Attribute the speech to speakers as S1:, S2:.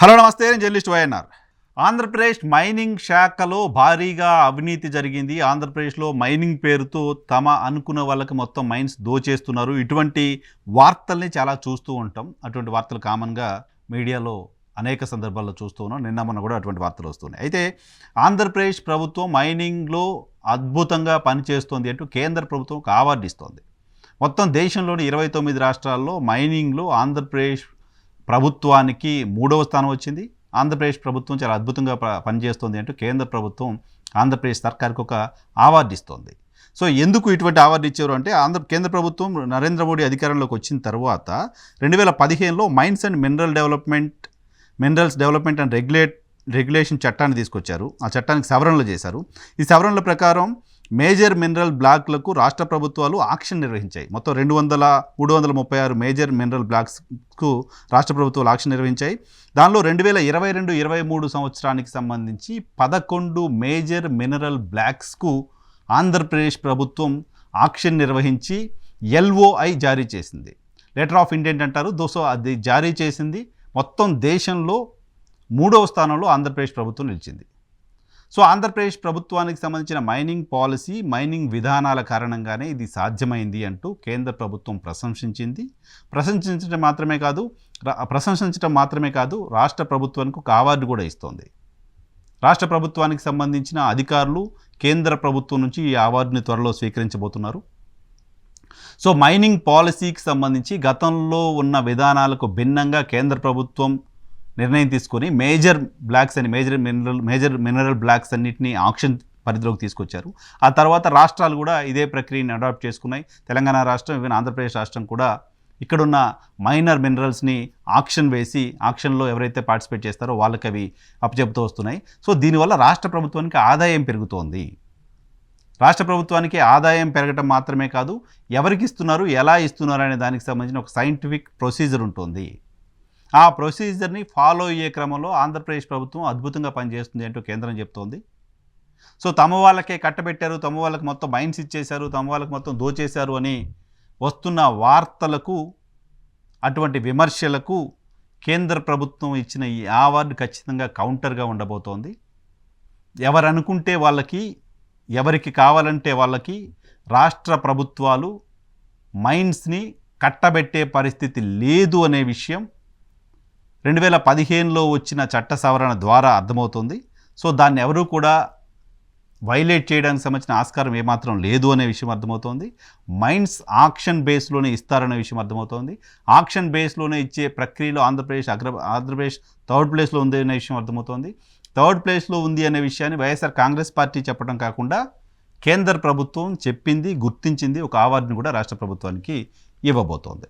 S1: Hello నమస్తే. నేను journalist YNR. Andhra Pradesh mining శాఖలో భారీగా అవినీతి జరిగింది. ఆంధ్రప్రదేశ్లో మైనింగ్ పేరుతో తమ అనుకున్న వాళ్ళకి మొత్తం మైన్స్ దోచేస్తున్నారు. ఇటువంటి వార్తల్ని చాలా చూస్తూ ఉంటాం. అటువంటి వార్తలు కామన్గా మీడియాలో అనేక సందర్భాల్లో చూస్తూ ఉన్నాం. నిన్న మొన్న కూడా అటువంటి వార్తలు వస్తున్నాయి. అయితే ఆంధ్రప్రదేశ్ ప్రభుత్వం మైనింగ్లో అద్భుతంగా పనిచేస్తోంది అంటూ కేంద్ర ప్రభుత్వం ఒక అవార్డు ఇస్తోంది మొత్తం దేశంలోని ఇరవై తొమ్మిది రాష్ట్రాల్లో మైనింగ్లో ఆంధ్రప్రదేశ్ ప్రభుత్వానికి మూడవ స్థానం వచ్చింది. ఆంధ్రప్రదేశ్ ప్రభుత్వం చాలా అద్భుతంగా ప- పనిచేస్తోంది అంటూ కేంద్ర ప్రభుత్వం ఆంధ్రప్రదేశ్ సర్కార్కి ఒక అవార్డు ఇస్తోంది సో ఎందుకు ఇటువంటి అవార్డు ఇచ్చారు అంటే ఆంధ్ర కేంద్ర ప్రభుత్వం నరేంద్ర మోడీ అధికారంలోకి వచ్చిన తర్వాత రెండు వేల పదిహేనులో mines and mineral development minerals development and regulate regulation చట్టాన్ని తీసుకొచ్చారు. ఆ చట్టానికి సవరణలు చేశారు. ఈ సవరణల ప్రకారం మేజర్ మినరల్ బ్లాక్లకు రాష్ట్ర ప్రభుత్వాలు ఆక్షన్ నిర్వహించాయి. మొత్తం రెండు వందల మూడు వందల ముప్పై ఆరు మేజర్ మినరల్ బ్లాక్స్కు రాష్ట్ర ప్రభుత్వాలు ఆక్షన్ నిర్వహించాయి. దానిలో రెండు వేల ఇరవై రెండు ఇరవై మూడు సంవత్సరానికి సంబంధించి పదకొండు మేజర్ మినరల్ బ్లాక్స్కు ఆంధ్రప్రదేశ్ ప్రభుత్వం ఆక్షన్ నిర్వహించి ఎల్ఓఐ జారీ చేసింది. లెటర్ ఆఫ్ ఇంటెంట్ అంటారు. దోసో అది జారీ చేసింది. మొత్తం దేశంలో మూడవ స్థానంలో ఆంధ్రప్రదేశ్ ప్రభుత్వం నిలిచింది. సో ఆంధ్రప్రదేశ్ ప్రభుత్వానికి సంబంధించిన మైనింగ్ పాలసీ మైనింగ్ విధానాల కారణంగానే ఇది సాధ్యమైంది అంటూ కేంద్ర ప్రభుత్వం ప్రశంసించింది. ప్రశంసించడం మాత్రమే కాదు ప్రశంసించడం మాత్రమే కాదు రాష్ట్ర ప్రభుత్వానికి ఒక అవార్డు కూడా ఇస్తోంది. రాష్ట్ర ప్రభుత్వానికి సంబంధించిన అధికారులు కేంద్ర ప్రభుత్వం నుంచి ఈ అవార్డుని త్వరలో స్వీకరించబోతున్నారు. సో మైనింగ్ పాలసీకి సంబంధించి గతంలో ఉన్న విధానాలకు భిన్నంగా కేంద్ర ప్రభుత్వం నిర్ణయం తీసుకొని మేజర్ బ్లాక్స్ అని major mineral major mineral blocks అన్నిటిని ఆక్షన్ పరిధిలోకి తీసుకొచ్చారు. ఆ తర్వాత రాష్ట్రాలు కూడా ఇదే ప్రక్రియని అడాప్ట్ చేసుకున్నాయి. తెలంగాణ రాష్ట్రం ఈవెన్ ఆంధ్రప్రదేశ్ రాష్ట్రం కూడా ఇక్కడున్న మైనర్ మినరల్స్ని ఆక్షన్ వేసి ఆక్షన్లో ఎవరైతే పార్టిసిపేట్ చేస్తారో వాళ్ళకి అవి అప్పచెప్తూ వస్తున్నాయి. సో దీనివల్ల రాష్ట్ర ప్రభుత్వానికి ఆదాయం పెరుగుతోంది. రాష్ట్ర ప్రభుత్వానికి ఆదాయం పెరగటం మాత్రమే కాదు ఎవరికి ఇస్తున్నారు ఎలా ఇస్తున్నారు అనే దానికి సంబంధించిన ఒక సైంటిఫిక్ ప్రొసీజర్ ఉంటుంది. ఆ ప్రొసీజర్ని ఫాలో అయ్యే క్రమంలో ఆంధ్రప్రదేశ్ ప్రభుత్వం అద్భుతంగా పనిచేస్తుంది అంటూ కేంద్రం చెప్తోంది. సో తమ వాళ్ళకే కట్టబెట్టారు తమ వాళ్ళకి మొత్తం మైన్స్ ఇచ్చేశారు తమ వాళ్ళకి మొత్తం దోచేశారు అని వస్తున్న వార్తలకు అటువంటి విమర్శలకు కేంద్ర ప్రభుత్వం ఇచ్చిన ఈ అవార్డు ఖచ్చితంగా కౌంటర్గా ఉండబోతోంది. ఎవరు అనుకుంటే వాళ్ళకి ఎవరికి కావాలంటే వాళ్ళకి రాష్ట్ర ప్రభుత్వాలు మైండ్స్ని కట్టబెట్టే పరిస్థితి లేదు అనే విషయం రెండు వేల పదిహేనులో వచ్చిన చట్ట సవరణ ద్వారా అర్థమవుతుంది. సో దాన్ని ఎవరూ కూడా వైలేట్ చేయడానికి సంబంధించిన ఆస్కారం ఏమాత్రం లేదు అనే విషయం అర్థమవుతోంది. మైన్స్ ఆక్షన్ బేస్లోనే ఇస్తారనే విషయం అర్థమవుతోంది. ఆక్షన్ బేస్లోనే ఇచ్చే ప్రక్రియలో ఆంధ్రప్రదేశ్ అగ్ర ఆంధ్రప్రదేశ్ థర్డ్ ప్లేస్లో ఉంది అనే విషయం అర్థమవుతోంది. థర్డ్ ప్లేస్లో ఉంది అనే విషయాన్ని వైఎస్ఆర్ కాంగ్రెస్ పార్టీ చెప్పడం కాకుండా కేంద్ర ప్రభుత్వం చెప్పింది గుర్తించింది ఒక అవార్డుని కూడా రాష్ట్ర ప్రభుత్వానికి ఇవ్వబోతోంది.